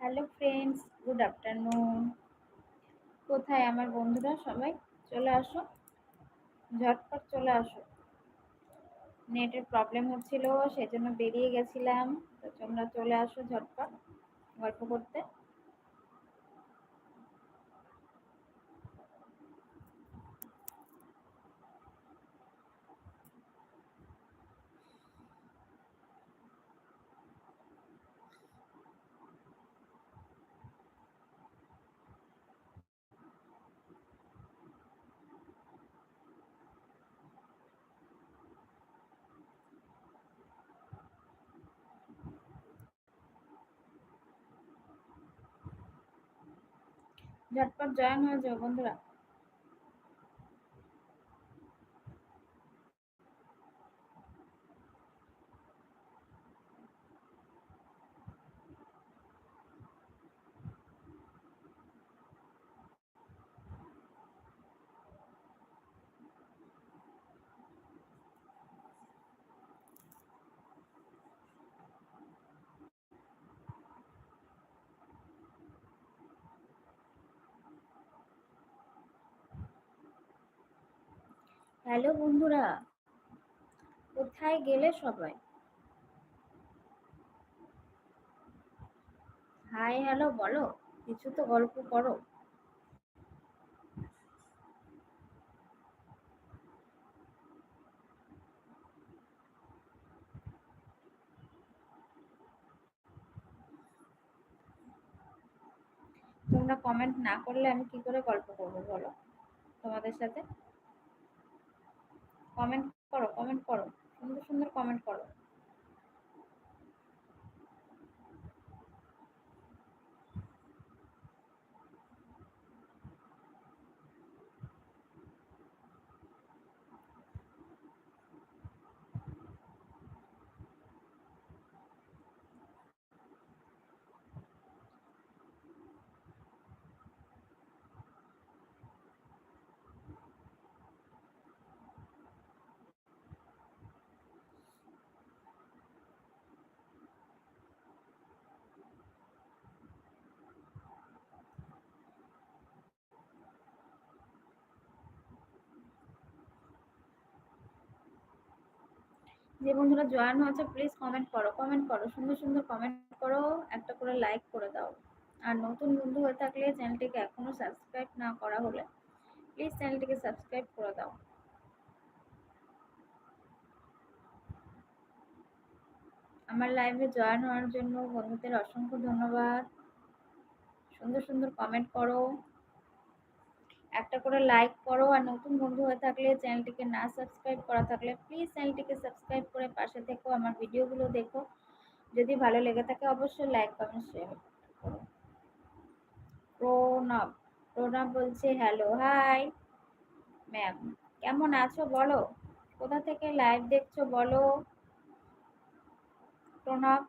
Hello friends good afternoon কোথায় আমার বন্ধুরা সবাই? চলে আসো। ঝটপট চলে আসো। নেটের প্রবলেম হচ্ছিল, সেজন্য বেরিয়ে গেছিলাম। তো তোমরা চলে আসো ঝটপট গল্প করতে। ঝটপট জয়েন হয়ে যাও বন্ধুরা হ্যালো বন্ধুরা, কোথায় গেলে সবাই? হাই হ্যালো বলো, কিছু তো গল্প করো। তোমরা কমেন্ট না করলে আমি কি করে গল্প করব বলো তোমাদের সাথে? কমেন্ট করো কমেন্ট করো সুন্দর সুন্দর কমেন্ট করো। যে বন্ধুরা জয়েন হয়েছে প্লিজ কমেন্ট করো কমেন্ট করো, সুন্দর সুন্দর কমেন্ট করো, একটা করে লাইক করে দাও। আর নতুন বন্ধু হয়ে থাকলে চ্যানেলটিকে এখনও সাবস্ক্রাইব না করা হলে প্লিজ চ্যানেলটিকে সাবস্ক্রাইব করে দাও। আমার লাইভে জয়েন হওয়ার জন্য বন্ধুদের অসংখ্য ধন্যবাদ। সুন্দর সুন্দর কমেন্ট করো। একটা করে লাইক করো আর নতুন বন্ধু হয়ে থাকলে চ্যানেলটিকে না সাবস্ক্রাইব করা থাকলে প্লিজ চ্যানেলটিকে সাবস্ক্রাইব করে পাশে থেকো আমার ভিডিওগুলো দেখো যদি ভালো লেগে থাকে অবশ্যই লাইক কমেন্ট শেয়ার করো প্রণব প্রণব বলছে হ্যালো হাই ম্যাম কেমন আছো বলো কোথা থেকে লাইভ দেখছো বলো প্রণব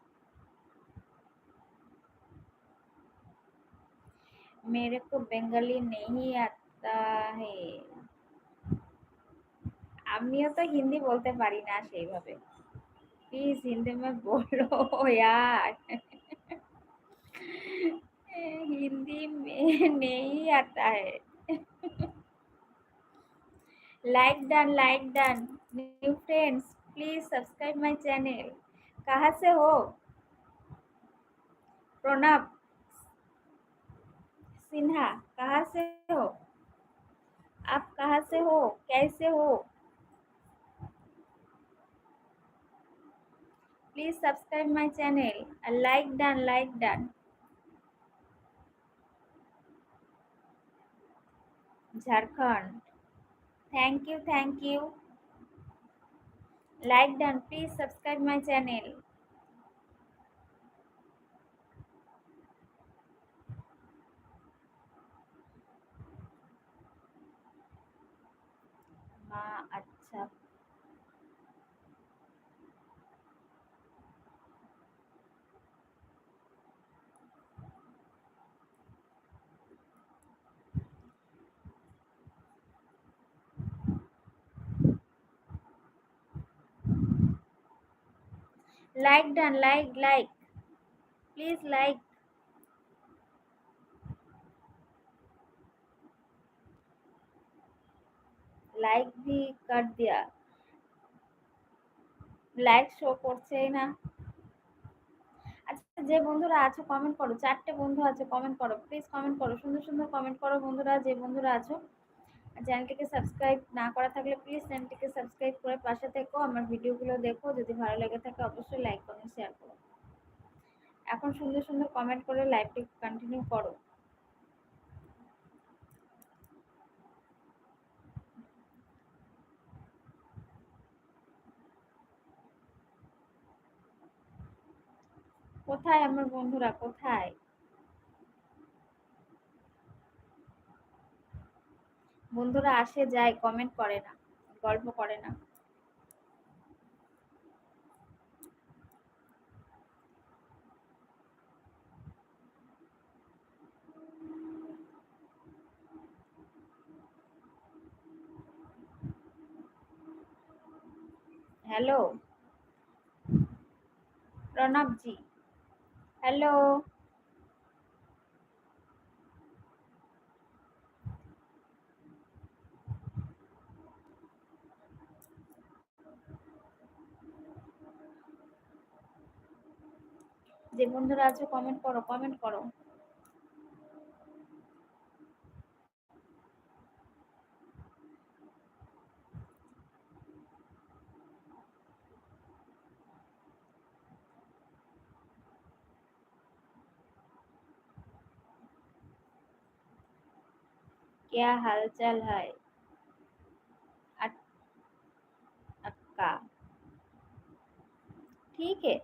मेरे को बेंगाली नहीं आता है আমিও তো হিন্দি বলতে পারি না সেইভাবে প্লিজ হিন্দি में बोलो यार हिंदी में नहीं आता है like done like done new friends please subscribe my channel कहाँ से हो प्रणब सिन्हा कहाँ से हो आप कहाँ से हो? कैसे हो? Please subscribe my channel like done like done Jharkhand thank you thank you like done. Please subscribe my channel. Like done like like please like like দি কাট দিয়া লাইক শো করছেই না। আচ্ছা যে বন্ধুরা আছো কমেন্ট করো। চারটে বন্ধু আছে কমেন্ট করো। প্লিজ কমেন্ট করো। সুন্দর সুন্দর কমেন্ট করো বন্ধুরা, যে বন্ধুরা আছো। চ্যানেলটিকে সাবস্ক্রাইব না করা থাকলে প্লিজ চ্যানেলটিকে সাবস্ক্রাইব করে পাশে থেকো, আমার ভিডিওগুলো দেখো, যদি ভালো লেগে থাকে অবশ্যই লাইক কমেন্ট শেয়ার করো। এখন সুন্দর সুন্দর কমেন্ট করে লাইভটি কন্টিনিউ করো। কোথায় আমার বন্ধুরা? কোথায়? বন্ধুরা আসে যায় কমেন্ট করে না গল্প করে না। হ্যালো প্রণবজি হ্যালো যে বন্ধুরা আছো কমেন্ট করো কমেন্ট করো क्या हालचाल है अक्का ठीक है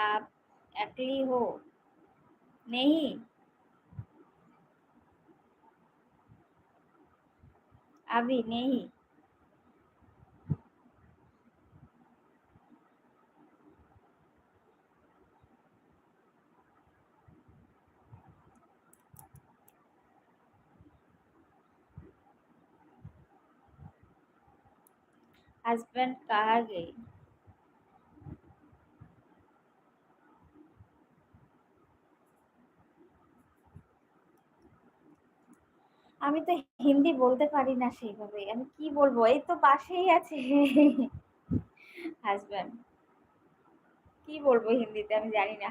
आप अकेली हो? नहीं। अभी नहीं। हस्बैंड कहाँ गए আমি তো হিন্দি বলতে পারি না সেইভাবে আমি কি বলবো এই তো পাশেই আছে হাজব্যান্ড কি বলবো হিন্দিতে আমি জানি না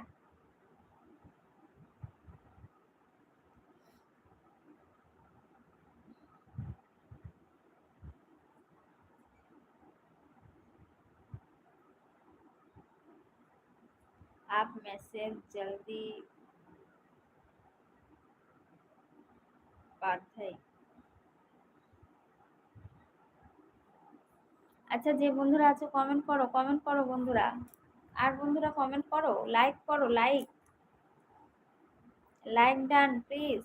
आप मैसेज जल्दी আচ্ছা যে বন্ধুরা আছে কমেন্ট করো কমেন্ট করো বন্ধুরা। আর বন্ধুরা কমেন্ট করো লাইক করো লাইক লাইক ডান প্লিজ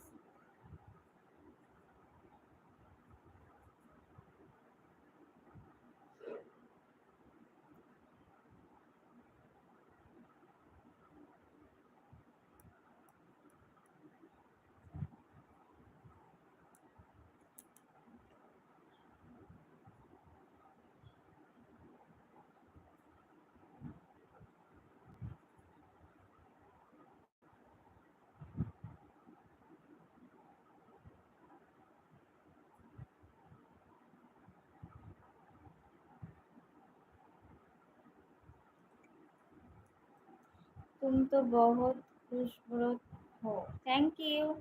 तुम तो बहुत खुशबरत हो थैंक यू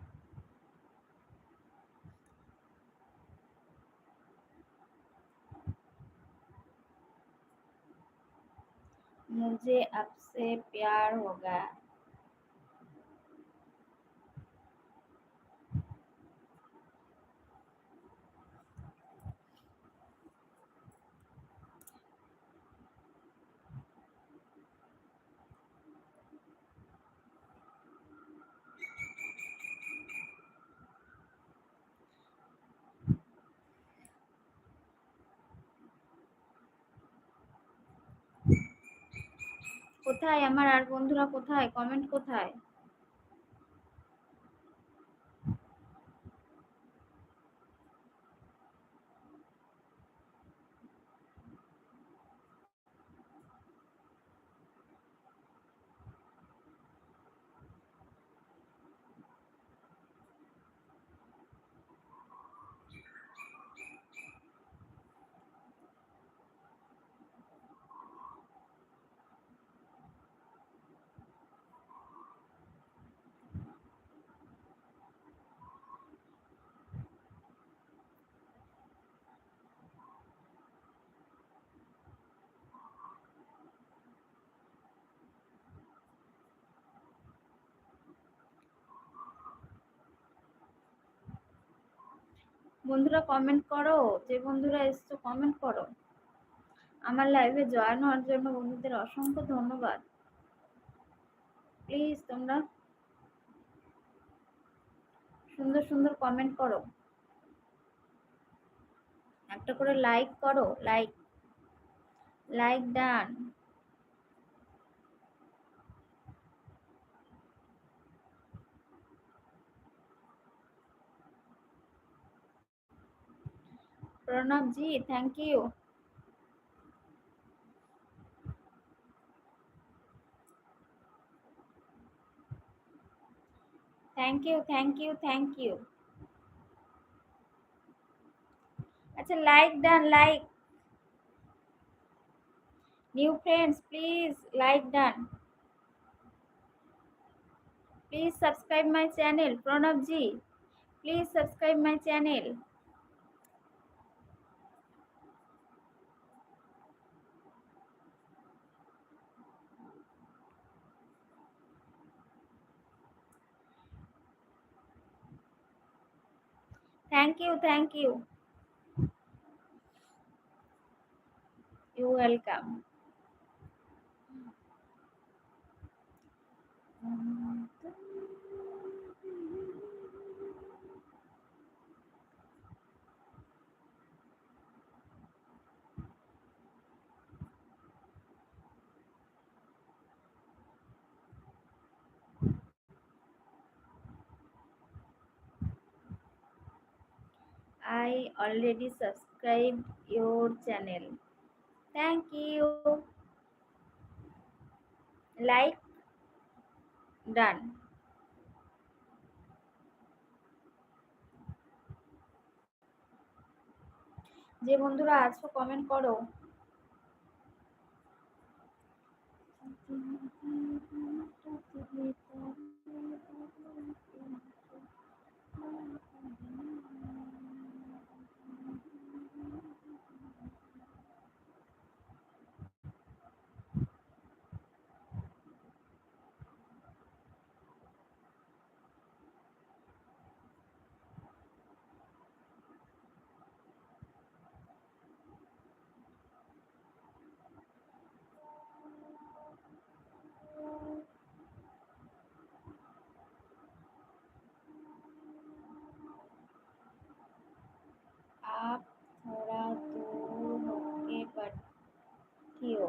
मुझे आपसे प्यार होगा কোথায়? আমার আর বন্ধুরা কোথায়? কমেন্ট কোথায়? বন্ধুরা কমেন্ট করো, যে বন্ধুরা এসছো কমেন্ট করো। আমার লাইভে জয়েন হওয়ার জন্য বন্ধুদের অসংখ্য ধন্যবাদ। প্লিজ তোমরা সুন্দর সুন্দর কমেন্ট করো। একটা করে লাইক করো like like done Pranab ji thank you thank you thank you thank you আচ্ছা like done like new friends please like done please subscribe my channel Pranab ji please subscribe my channel Thank you, thank you. You're welcome. I already subscribed your channel. Thank you. Like done. যে বন্ধুরা আছো comment করো आप थोड़ा दूर होके बैठियो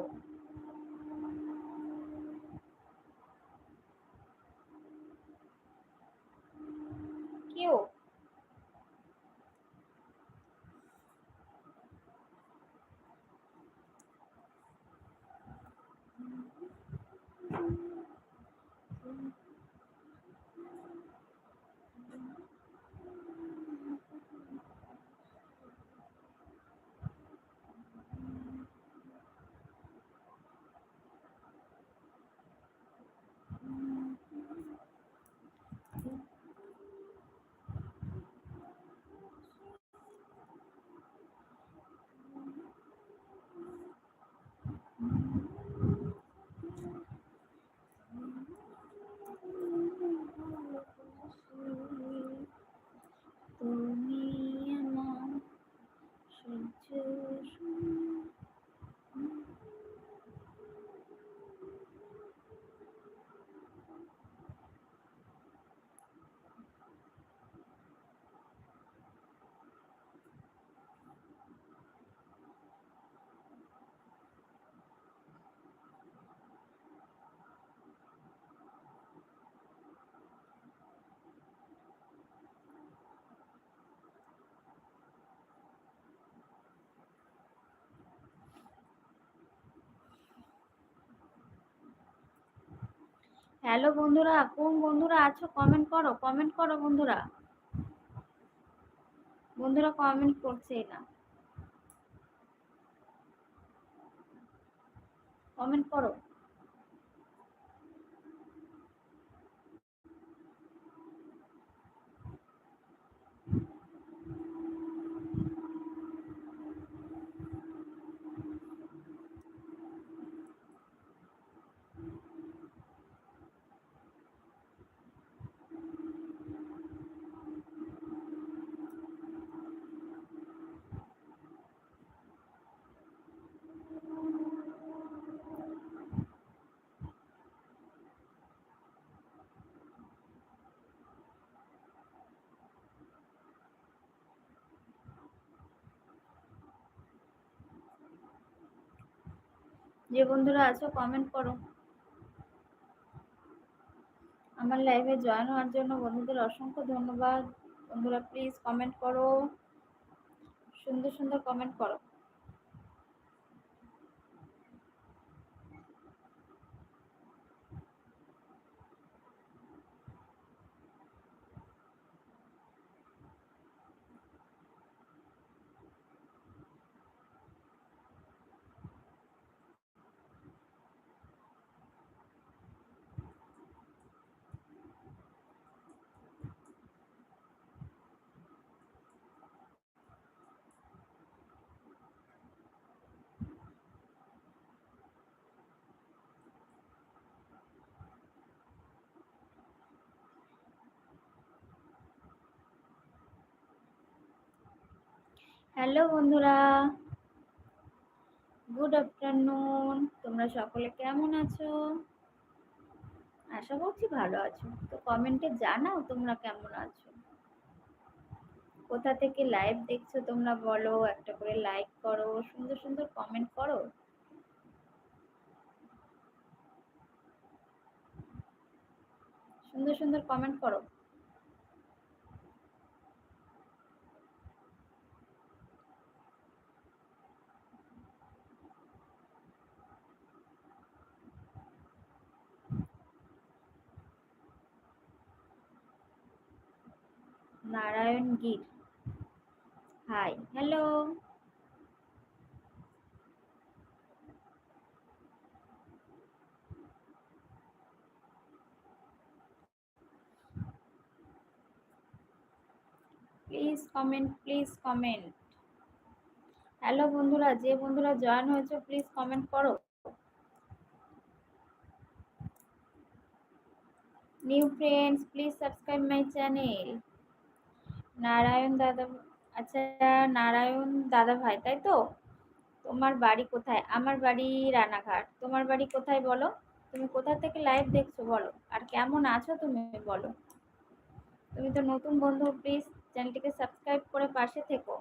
hello বন্ধুরা। কোন বন্ধুরা আছো? কমেন্ট করো কমেন্ট করো বন্ধুরা। বন্ধুরা কমেন্ট করছে না। কমেন্ট করো। যে বন্ধুরা আছো কমেন্ট করো। আমার লাইভে জয়েন হওয়ার জন্য বন্ধুদের অসংখ্য ধন্যবাদ। বন্ধুরা প্লিজ কমেন্ট করো। সুন্দর সুন্দর কমেন্ট করো। হ্যালো বন্ধুরা। গুড আফটারনুন তোমরা সকলে কেমন আছো? আশা করছি ভালো আছো। তো কমেন্টে জানাও তোমরা কেমন আছো। কোথা থেকে লাইভ দেখছ তোমরা বলো, একটা করে লাইক করো, সুন্দর সুন্দর কমেন্ট করো। সুন্দর সুন্দর কমেন্ট করো। Narayan Gir. Hi hello please comment please comment hello বন্ধুরা, যে বন্ধুরা জয়েন হয়েছে প্লিজ কমেন্ট করো। New friends please subscribe my channel Narayan দাদা আচ্ছা নারায়ণ দাদা ভাই, তাই তো? তোমার বাড়ি কোথায়? আমার বাড়ি রানাঘাট। তোমার বাড়ি কোথায় বলো? তুমি কোথা থেকে লাইভ দেখছ বলো? আর কেমন আছো তুমি বলো? তুমি তো নতুন বন্ধু প্লিজ চ্যানেলটিকে সাবস্ক্রাইব করে পাশে থেকো।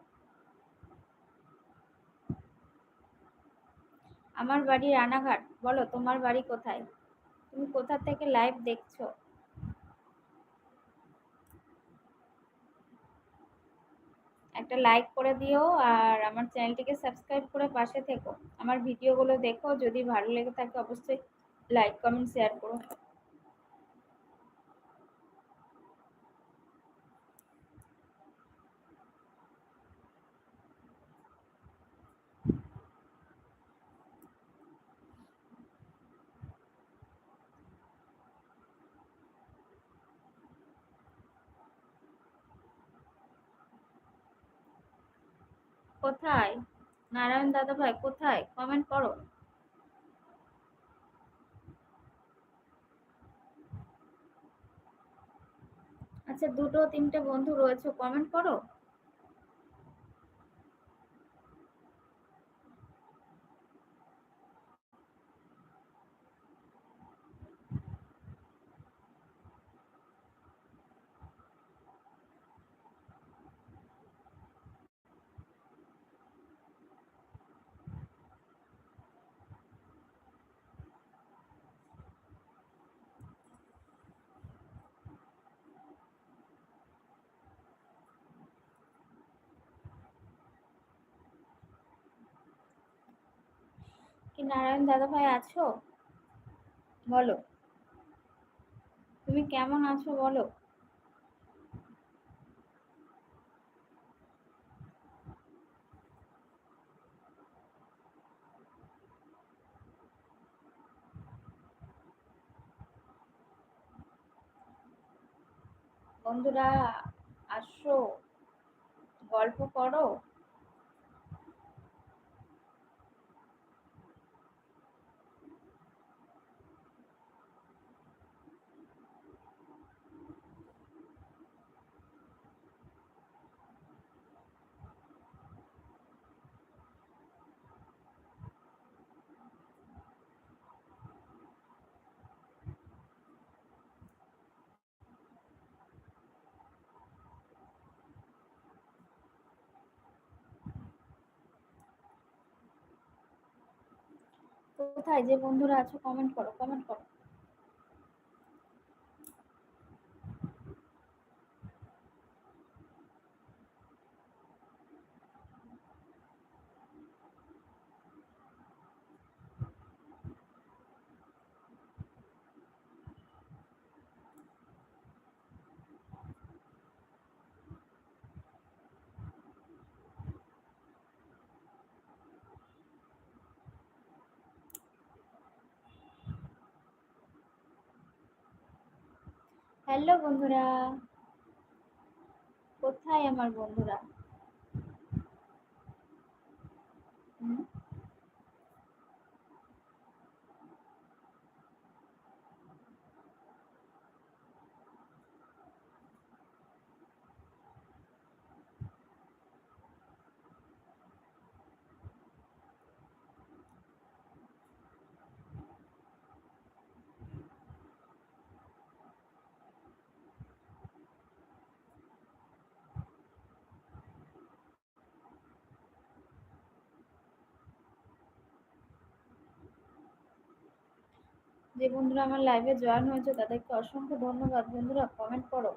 আমার বাড়ি রানাঘাট। বলো, তোমার বাড়ি কোথায়? তুমি কোথা থেকে লাইভ দেখছ? একটা লাইক করে দিও আর আমার চ্যানেলটিকে সাবস্ক্রাইব করে পাশে থেকো। আমার ভিডিওগুলো দেখো, যদি ভালো লেগে থাকে অবশ্যই লাইক কমেন্ট শেয়ার করো। কোথায়? নারায়ণ দাদা ভাই কোথায়? কমেন্ট করো। আচ্ছা দুটো তিনটে বন্ধু রয়েছে কমেন্ট করো কি নারায়ণ দাদা ভাই আছো? বলো। তুমি কেমন আছো বলো। বন্ধুরা আসো গল্প করো। কোথায়? যে বন্ধুরা আছো কমেন্ট করো কমেন্ট করো। হ্যালো বন্ধুরা। কোথায় আমার বন্ধুরা? যে বন্ধুরা আমার লাইভে জয়েন হয়েছে তাদেরকে অসংখ্য ধন্যবাদ। বন্ধুরা কমেন্ট করো।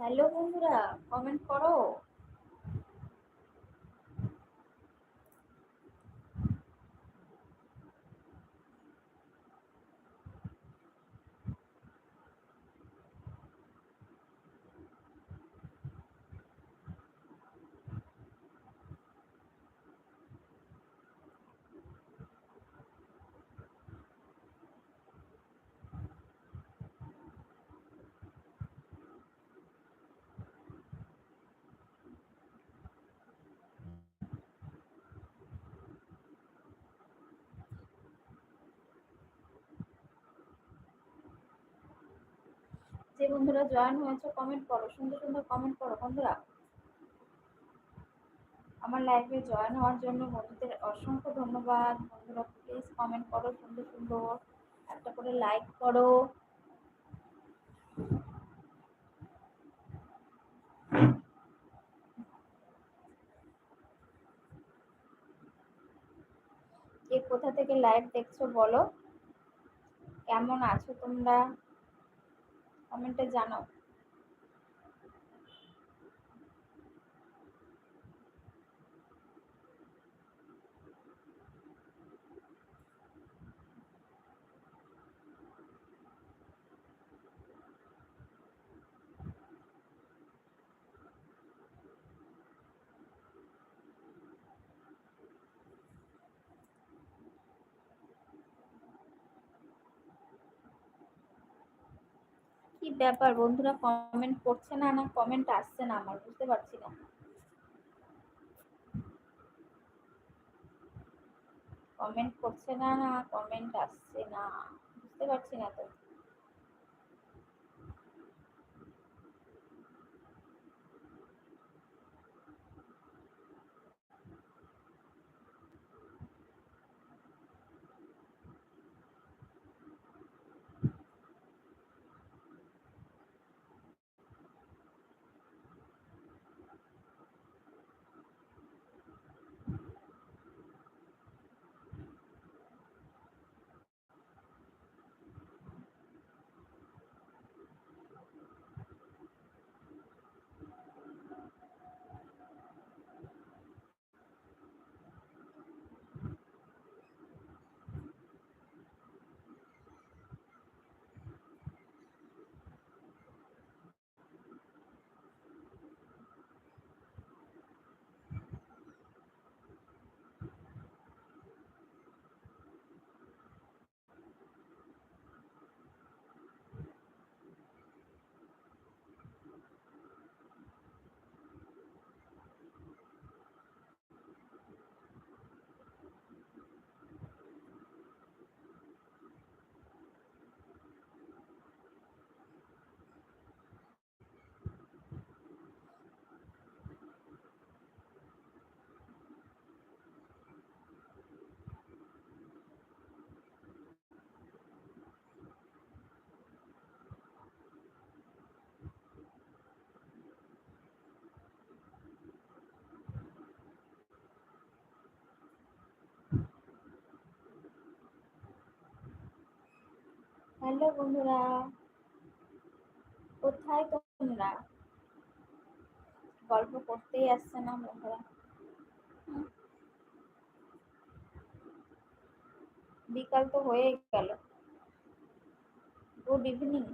হ্যালো বন্ধুরা কমেন্ট করো যে বন্ধুরা জয়েন হয়েছে কমেন্ট করো, সুন্দর সুন্দর কমেন্ট করো, বন্ধুরা। আমার লাইভে জয়েন হওয়ার জন্য বন্ধুদের অসংখ্য ধন্যবাদ। বন্ধুরা প্লিজ কমেন্ট করো, সুন্দর সুন্দর একটা করে লাইক করো। কে কোথা থেকে লাইভ দেখছ বলো? কেমন আছো তোমরা? কমেন্টে জানাও কি ব্যাপার, বন্ধুরা কমেন্ট করছে না না কমেন্ট আসছে না আমার, বুঝতে পারছি না। কমেন্ট করছে না না কমেন্ট আসছে না, বুঝতে পারছি না তো। হ্যালো বন্ধুরা, কোথায় তোমরা? গল্প করতেই আসছে না বন্ধুরা। বিকাল তো হয়ে গেল। Good evening.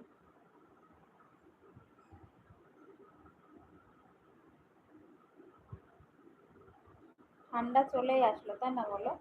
ঠান্ডা চলেই আসলো, তাই না বলো?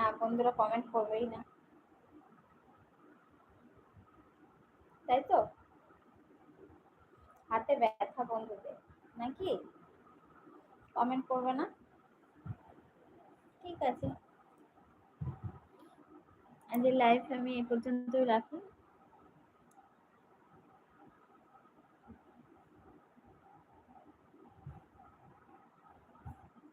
না, বন্ধুরা কমেন্ট করবেই না। তাই তো? হাতে ব্যথা বন্ধুদের, নাকি? কমেন্ট করবে না? ঠিক আছে। আজ লাইভ আমি এ পর্যন্ত রাখি